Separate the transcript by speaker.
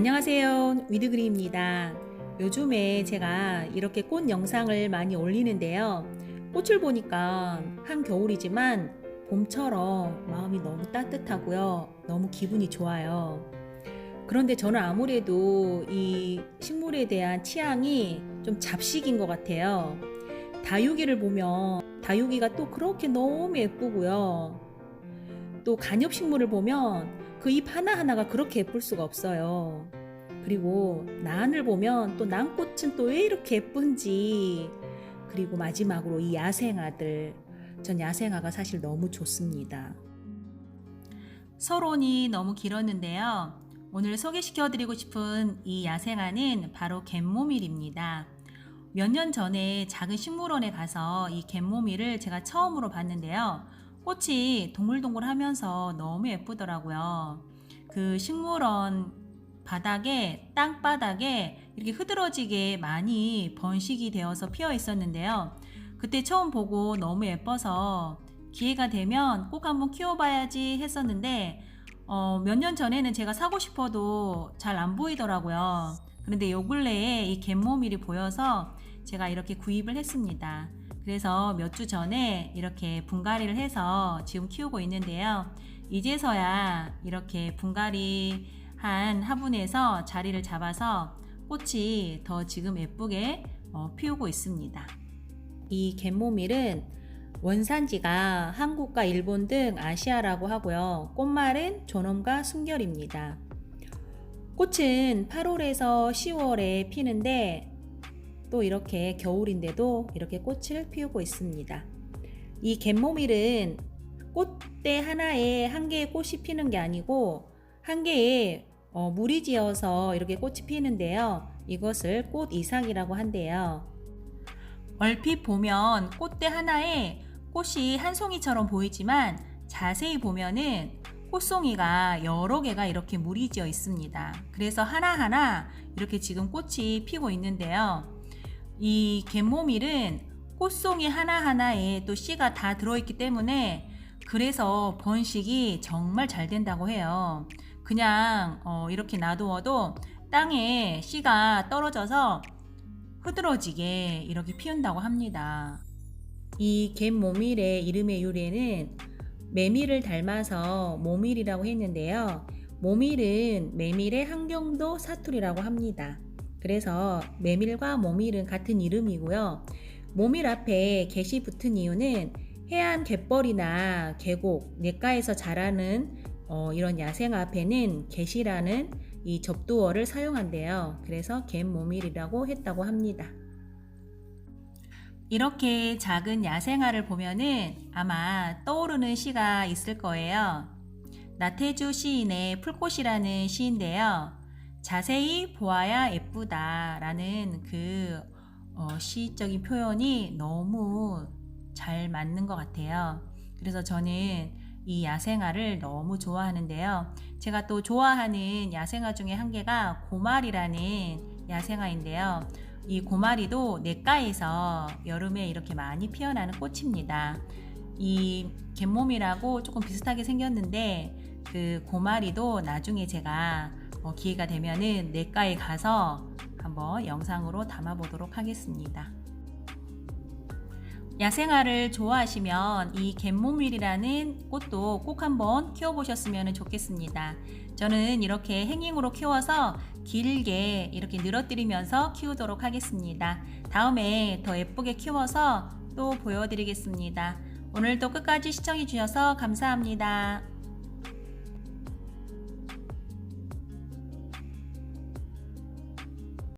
Speaker 1: 안녕하세요. 위드그리입니다. 요즘에 제가 이렇게 꽃 영상을 많이 올리는데요. 꽃을 보니까 한겨울이지만 봄처럼 마음이 너무 따뜻하고요. 너무 기분이 좋아요. 그런데 저는 아무래도 이 식물에 대한 취향이 좀 잡식인 것 같아요. 다육이를 보면 다육이가 또 그렇게 너무 예쁘고요. 또 간엽식물을 보면 그 잎 하나하나가 그렇게 예쁠 수가 없어요. 그리고 난을 보면 또 난꽃은 또 왜 이렇게 예쁜지. 그리고 마지막으로 이 야생아들. 전 야생아가 사실 너무 좋습니다. 서론이 너무 길었는데요. 오늘 소개시켜 드리고 싶은 이 야생아는 바로 갯모밀입니다. 몇 년 전에 작은 식물원에 가서 이 갯모밀을 제가 처음으로 봤는데요. 꽃이 동글동글 하면서 너무 예쁘더라고요. 그 식물원 바닥에, 땅바닥에 이렇게 흐드러지게 많이 번식이 되어서 피어 있었는데요. 그때 처음 보고 너무 예뻐서 기회가 되면 꼭 한번 키워봐야지 했었는데, 어, 몇 년 전에는 제가 사고 싶어도 잘 안 보이더라고요. 그런데 요 근래에 이 갯모밀이 보여서 제가 이렇게 구입을 했습니다. 그래서 몇 주 전에 이렇게 분갈이를 해서 지금 키우고 있는데요. 이제서야 이렇게 분갈이 한 화분에서 자리를 잡아서 꽃이 더 지금 예쁘게 어, 피우고 있습니다. 이 갯모밀은 원산지가 한국과 일본 등 아시아라고 하고요. 꽃말은 존엄과 순결입니다. 꽃은 8월에서 10월에 피는데 또 이렇게 겨울인데도 이렇게 꽃을 피우고 있습니다. 이 갯모밀은 꽃대 하나에 한 개의 꽃이 피는 게 아니고 한 개의 어, 물이 지어서 이렇게 꽃이 피는데요. 이것을 꽃 이상이라고 한대요. 얼핏 보면 꽃대 하나에 꽃이 한 송이처럼 보이지만 자세히 보면은 꽃송이가 여러 개가 이렇게 무리지어 있습니다. 그래서 하나하나 이렇게 지금 꽃이 피고 있는데요. 이 갯모밀은 꽃송이 하나하나에 또 씨가 다 들어있기 때문에 그래서 번식이 정말 잘 된다고 해요. 그냥 어, 이렇게 놔두어도 땅에 씨가 떨어져서 흐드러지게 이렇게 피운다고 합니다. 이 갯모밀의 이름의 유래는 메밀을 닮아서 모밀이라고 했는데요. 모밀은 메밀의 한경도 사투리라고 합니다. 그래서 메밀과 모밀은 같은 이름이고요. 모밀 앞에 get이 붙은 이유는 해안 갯벌이나 계곡, 냇가에서 자라는 어, 이런 야생 앞에는 get이라는 이 접두어를 사용한대요. 그래서 갯모밀이라고 했다고 합니다. 이렇게 작은 야생아를 보면은 아마 떠오르는 시가 있을 거예요. 나태주 시인의 풀꽃이라는 시인데요. 자세히 보아야 예쁘다 라는 그 어, 시적인 표현이 너무 잘 맞는 것 같아요. 그래서 저는 이 야생아를 너무 좋아하는데요. 제가 또 좋아하는 야생아 중에 한 개가 고말이라는 야생아인데요. 이 고마리도 냇가에서 여름에 이렇게 많이 피어나는 꽃입니다. 이 갯몸이라고 조금 비슷하게 생겼는데 그 고마리도 나중에 제가 어, 기회가 되면은 냇가에 가서 한번 영상으로 담아 보도록 하겠습니다. 야생화를 좋아하시면 이 갯모밀이라는 꽃도 꼭 한번 키워보셨으면 좋겠습니다. 저는 이렇게 행잉으로 키워서 길게 이렇게 늘어뜨리면서 키우도록 하겠습니다. 다음에 더 예쁘게 키워서 또 보여드리겠습니다. 오늘도 끝까지 시청해주셔서 감사합니다.